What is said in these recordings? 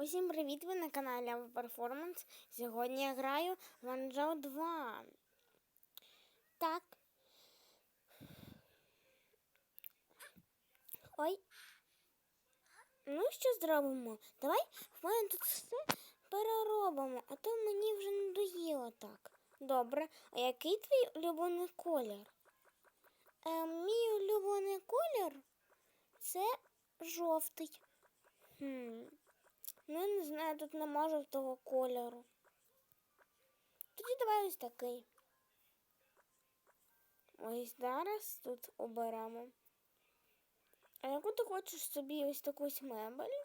Усім привіт! Ви на каналі Performance. Сьогодні я граю в Анджел 2. Так. Ой. Ну, що зробимо? Давай в тут все переробимо, а то мені вже надоїло так. Добре. А який твій улюблений колір? Е, мій улюблений колір це жовтий. Хм. Ну, я не знаю, тут нема жовтого кольору. Тоді давай ось такий. Ось зараз тут оберемо. А яку ти хочеш собі ось таку ось мебель?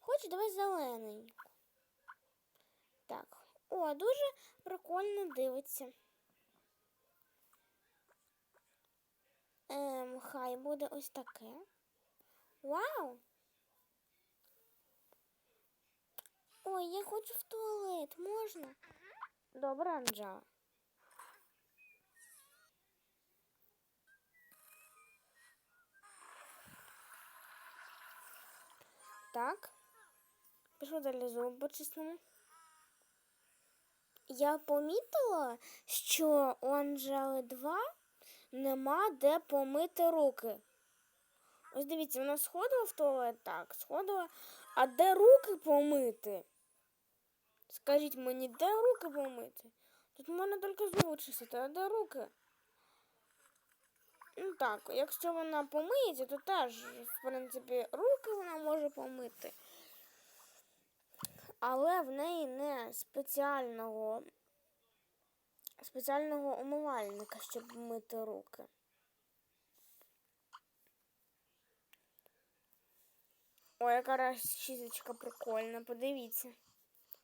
Хочеш, давай зелененьку. Так. О, дуже прикольно дивиться. Ем, хай буде ось таке. Вау! Ой, я хочу в туалет, можна? Добре, Анджела. Так. Пішли далі зуби почистимо. Я помітила, що у Анжели 2 нема де помити руки. Ось дивіться, вона сходила в туалет, так, сходила. А де руки помити? Скажіть мені, де руки помити? Тут можна тільки зуби чистити, а де руки? Ну так, якщо вона помиється, то теж, в принципі, руки вона може помити. Але в неї не спеціального спеціального умивальника, щоб мити руки. Ой, яка розчісочка прикольна, подивіться.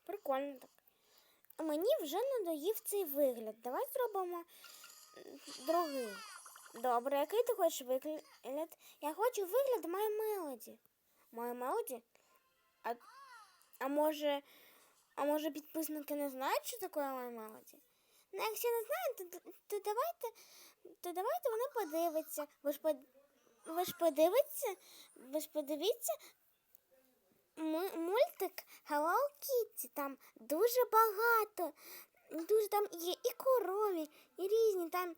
Прикольно так. Мені вже надоїв цей вигляд. Давай зробимо другий. Добре, який ти хочеш вигляд? Я хочу вигляд My Melody. My Melody? А, а може, а може підписники не знають, що таке My Melody? Ну, якщо не знають, то, то давайте, то давайте вони подивляться. Ви ж, под, ви ж подивіться, ви ж подивіться мультик Hello Kitty. Там дуже багато. Дуже там є і корові, і різні там.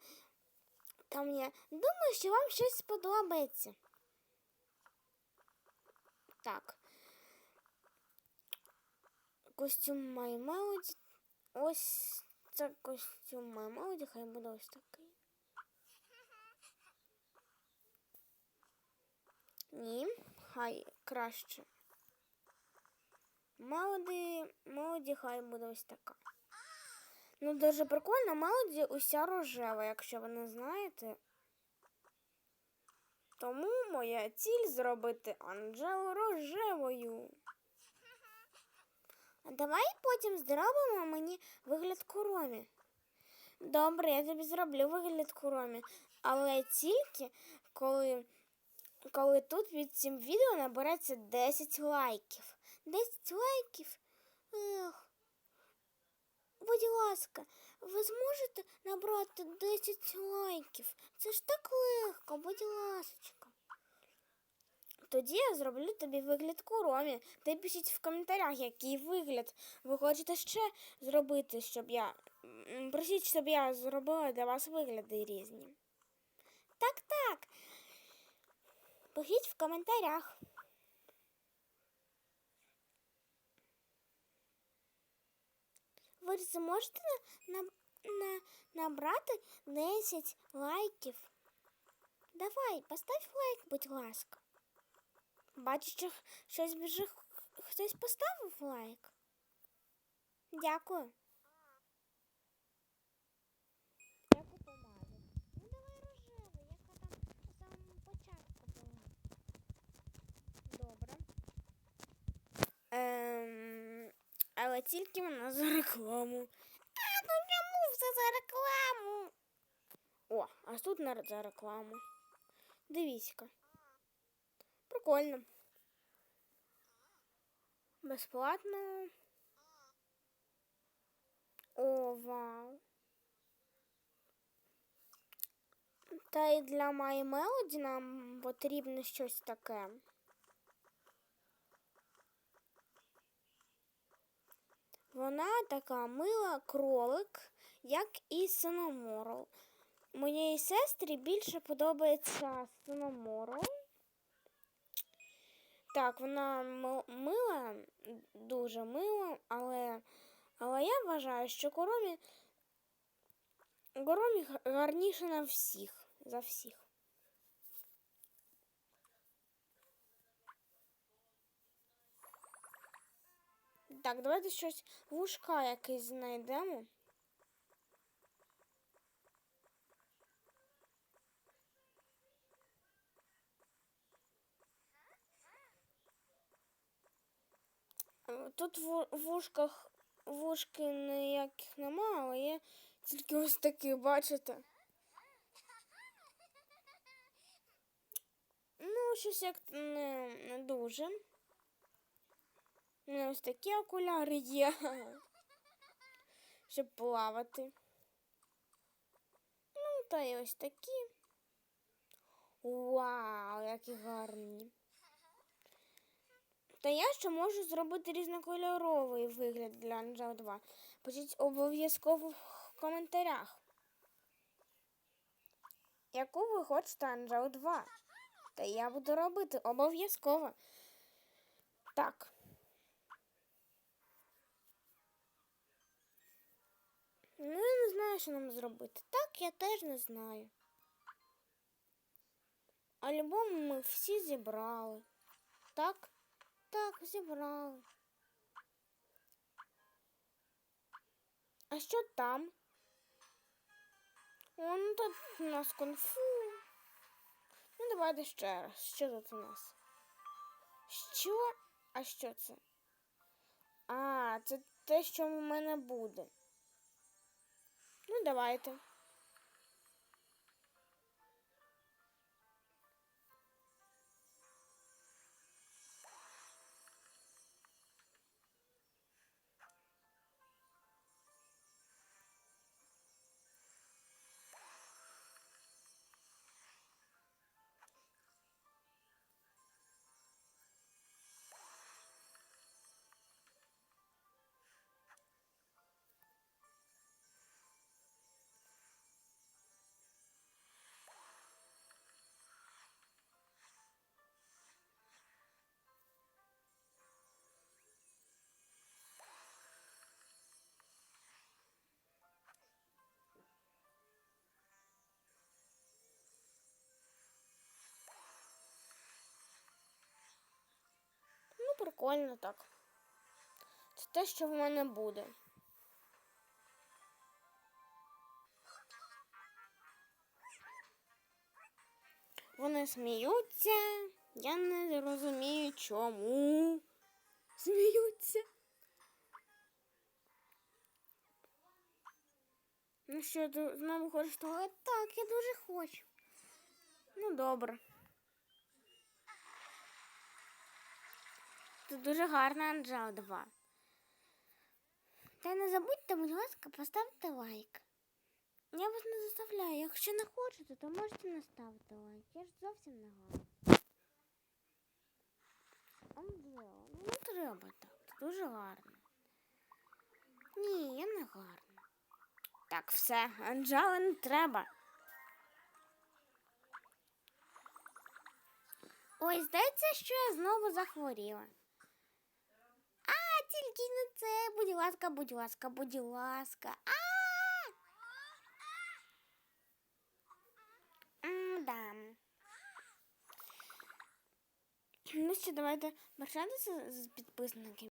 Там є. Думаю, що вам щось сподобається. Так. Костюм My Melody. Ось це костюм My Melody, хай буде ось такий. Ні, хай краще. Мелоді, Мелоді хай буде ось така. Ну, дуже прикольно, Мелоді уся рожева, якщо ви не знаєте. Тому моя ціль зробити Анджелу рожевою. А давай потім зробимо мені вигляд коромі. Добре, я тобі зроблю вигляд коромі. Але тільки коли, коли тут під цим відео набереться 10 лайків. 10 лайків. Ех. Будь ласка, ви зможете набрати 10 лайків? Це ж так легко, будь ласочка. Тоді я зроблю тобі вигляд коромі. Ти пишіть в коментарях, який вигляд ви хочете ще зробити, щоб я. Просіть, щоб я зробила для вас вигляди різні. Так, так. Пишіть в коментарях. Ви зможете на, на, на, набрати 10 лайків. Давай, постав лайк, будь ласка. Бачиш, що щось вже хтось поставив лайк. Дякую. Яку помаду? Ну давай рожеву, яка там на самому початку була. Добре. Ем, але тільки вона за рекламу. А, ну чому все за рекламу? О, а тут на за рекламу. Дивіться-ка. Прикольно. Безплатно. О, вау. Та й для My Melody нам потрібно щось таке. Вона така мила кролик, як і Синоморл. Моєї сестрі більше подобається Синоморл. Так, вона мила, дуже мила, але, але я вважаю, що коромі, коромі гарніше на всіх, за всіх. Так, давайте щось вушка якесь знайдемо. Тут в вушках вушки ніяких нема, але є тільки ось такі, бачите? Ну, щось як не, не дуже. У мене ось такі окуляри є, щоб плавати. Ну, та й ось такі. Вау, які гарні. Та я ще можу зробити різнокольоровий вигляд для Анджел 2. Пишіть обов'язково в коментарях. Яку ви хочете Анджел 2? Та я буду робити обов'язково. Так. Ну, я не знаю, що нам зробити. Так, я теж не знаю. Альбом ми всі зібрали. Так? Так, зібрали. А що там? О, ну тут у нас кунг-фу. Ну, давайте ще раз. Що тут у нас? Що? А що це? А, це те, що в мене буде. Ну, давайте. Прикольно так. Це те, що в мене буде. Вони сміються. Я не розумію, чому. Сміються. Ну що, ти знову хочеш того? Так, я дуже хочу. Ну, добре. Це дуже гарна Анджела 2. Та не забудьте, будь ласка, поставте лайк. Я вас не заставляю. Якщо не хочете, то можете не ставити лайк. Я ж зовсім не гарна. Анджела, ну не треба так. Це дуже гарно. Ні, я не гарна. Так, все, Анджела не треба. Ой, здається, що я знову захворіла. Тільки не це. Будь ласка, будь ласка, будь ласка. А! Да. Ну що, давайте прощатися з підписниками.